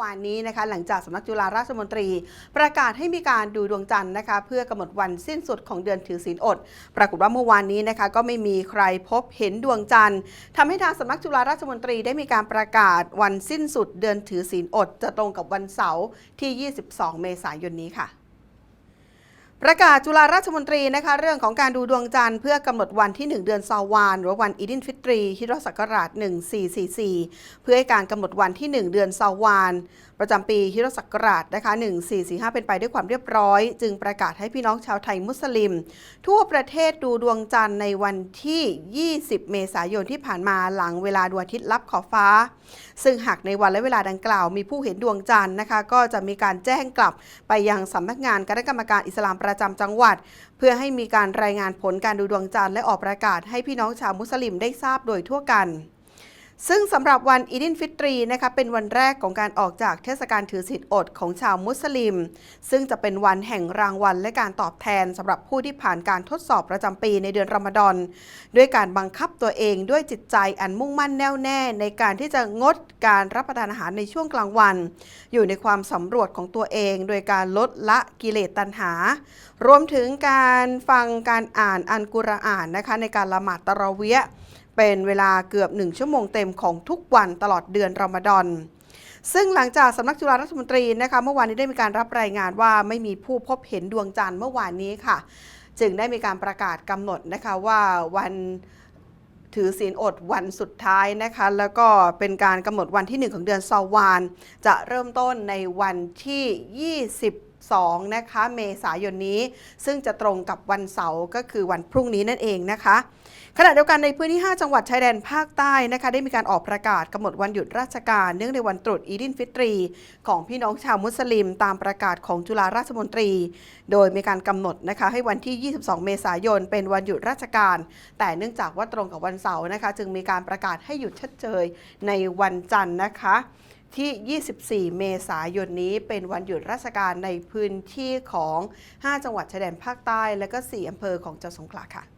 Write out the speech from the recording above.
วานนี้นะคะหลังจากสำนักจุฬาราชมนตรี ประกาศให้มีการดูดวงจันทร์นะคะเพื่อกำหนดวันสิ้นสุดของเดือนถือศีลอด ปรากฏว่าเมื่อวานนี้นะคะก็ไม่มีใครพบเห็นดวงจันทร์ทำให้ทางสำนักจุฬาราชมนตรีได้มีการประกาศวันสิ้นสุดเดือนถือศีลอด จะตรงกับวันเสาร์ที่ 22 เมษายนนี้ค่ะ ประกาศจุฬาราชมนตรีนะคะเรื่องของการดูดวงจันทร์เพื่อกำหนดวันที่ 1 เดือนซาวาน หรือวันอีดินฟิตรีฮิรศักราช 1444 เพื่อให้การกำหนดวันที่ 1 เดือนซาวาน ประจำปีฮิรศักราชนะคะ1445 เป็นไปด้วยความเรียบร้อย จึงประกาศให้พี่น้องชาวไทยมุสลิม ทั่วประเทศดูดวงจันทร์ในวันที่ 20 เมษายนที่ผ่านมาหลังเวลาดวงอาทิตย์ลับขอบฟ้า ซึ่งหากในวันและเวลาดังกล่าว มีผู้เห็นดวงจันทร์นะคะก็จะมีการแจ้งกลับไปยังสำนักงานคณะกรรมการอิสลามประจำจังหวัด เพื่อให้มีการรายงานผลการดูดวงจันทร์และออกประกาศให้พี่น้องชาวมุสลิมได้ทราบโดยทั่วกัน ซึ่งสำหรับวันอีดินฟิตรีนะคะเป็นวันแรกของการออกจากเทศกาลถือศีลอดของชาวมุสลิม ซึ่งจะเป็นวันแห่งรางวัลและการตอบแทนสำหรับผู้ที่ผ่านการทดสอบประจำปีในเดือนรอมฎอนด้วยการบังคับตัวเองด้วยจิตใจอันมุ่งมั่นแน่วแน่ในการที่จะงดการรับประทานอาหารในช่วงกลางวัน อยู่ในความสำรวจของตัวเอง โดยการลดละกิเลสตัณหา รวมถึงการฟังการอ่านอันกุรอานนะคะในการละหมาดตะเระเวียะ เป็นเวลาเกือบหนึ่งชั่วโมงเต็มของทุกวันตลอดเดือนรอมฎอนซึ่งหลังจากสำนักจุฬาราชมนตรีนะคะเมื่อวานนี้ได้มีการรับรายงานว่าไม่มีผู้พบเห็นดวงจันทร์เมื่อวานนี้ค่ะ จึงได้มีการประกาศกำหนดนะคะว่าวันถือศีลอดวันสุดท้ายนะคะ แล้วก็เป็นการกำหนดวันที่ 1 ของเดือนซอวาน จะเริ่มต้นในวันที่ 22นะคะ เมษายนนี้ ซึ่งจะตรงกับวันเสาร์ก็คือวันพรุ่งนี้นั่นเองนะคะ ขณะเดียวกันในพื้นที่ 5 จังหวัดชายแดนภาคใต้นะคะได้มีการออกประกาศกำหนดวันหยุดราชการ เนื่องในวันตรุษอีดินฟิตรี ของพี่น้องชาวมุสลิม ตามประกาศของจุฬาราชมนตรี โดยมีการกำหนดนะคะให้วันที่ 22 เมษายน เป็นวันหยุดราชการ แต่เนื่องจากว่าตรงกับวันเสาร์นะคะ จึงมีการประกาศให้หยุดชดเชยในวันจันทร์นะคะ ที่ 24 เมษายนนี้เป็นวันหยุดราชการในพื้นที่ของ 5 จังหวัดชายแดนภาคใต้ และก็ 4 อำเภอของจังหวัดสงขลาค่ะ